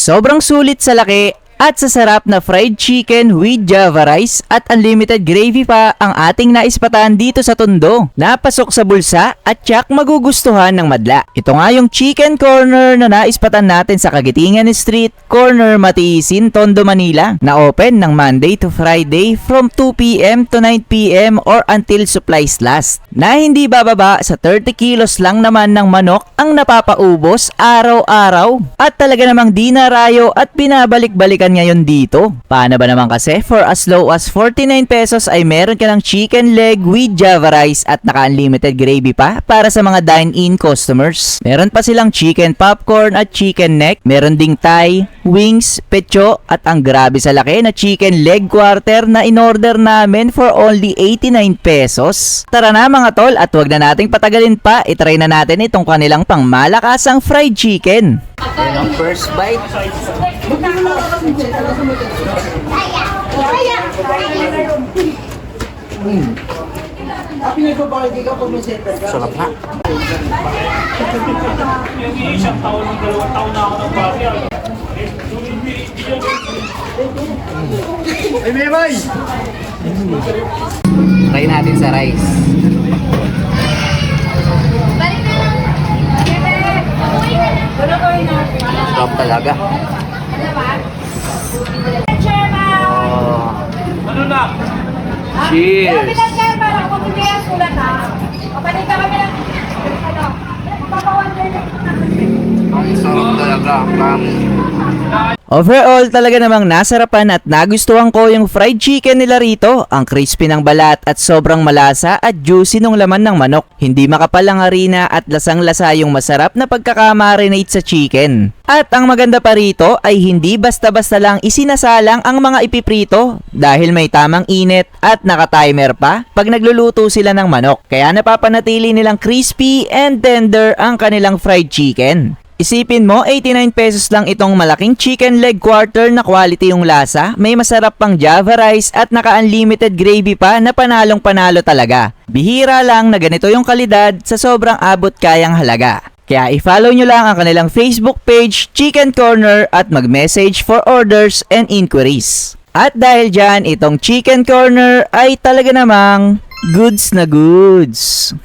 sobrang sulit sa laki at sa sarap na fried chicken with java rice at unlimited gravy pa ang ating naispatan dito sa Tondo. Napasok sa bulsa at tsak magugustuhan ng madla. Ito nga yung chicken corner na naispatan natin sa Kagitingan Street, corner Matiisin, Tondo, Manila na open ng Monday to Friday from 2pm to 9pm or until supplies last. Na hindi bababa sa 30 kilos lang naman ng manok ang napapaubos araw-araw at talaga namang di narayo at binabalik-balikan ngayon dito. Paano ba naman kasi for as low as 49 pesos ay meron ka ng chicken leg with java rice at naka-unlimited gravy pa para sa mga dine-in customers. Meron pa silang chicken popcorn at chicken neck. Meron ding thai, wings, pecho at ang grabe sa laki na chicken leg quarter na in-order namin for only 89 pesos. Tara na mga tol at wag na nating patagalin pa, itry na natin itong kanilang pangmalakasang fried chicken. Yan ang first bite. Sarap nga. Ay, may may! Try natin sa rice. Sarap talaga. Oh. Ano na? Cheers! Ang. Sarap talaga. Overall, talaga namang nasarapan at nagustuhan ko yung fried chicken nila rito. Ang crispy ng balat at sobrang malasa at juicy ng laman ng manok. Hindi makapal ang harina at lasang-lasa yung masarap na pagkakamarinate sa chicken. At ang maganda pa rito ay hindi basta-basta lang isinasalang ang mga ipiprito dahil may tamang init at naka-timer pa pag nagluluto sila ng manok. Kaya napapanatili nilang crispy and tender ang kanilang fried chicken. Isipin mo, 89 pesos lang itong malaking chicken leg quarter na quality yung lasa, may masarap pang java rice at naka-unlimited gravy pa na panalong panalo talaga. Bihira lang na ganito yung kalidad sa sobrang abot kayang halaga. Kaya i-follow nyo lang ang kanilang Facebook page, Chicken Corner at mag-message for orders and inquiries. At dahil dyan, itong Chicken Corner ay talaga namang goods na goods.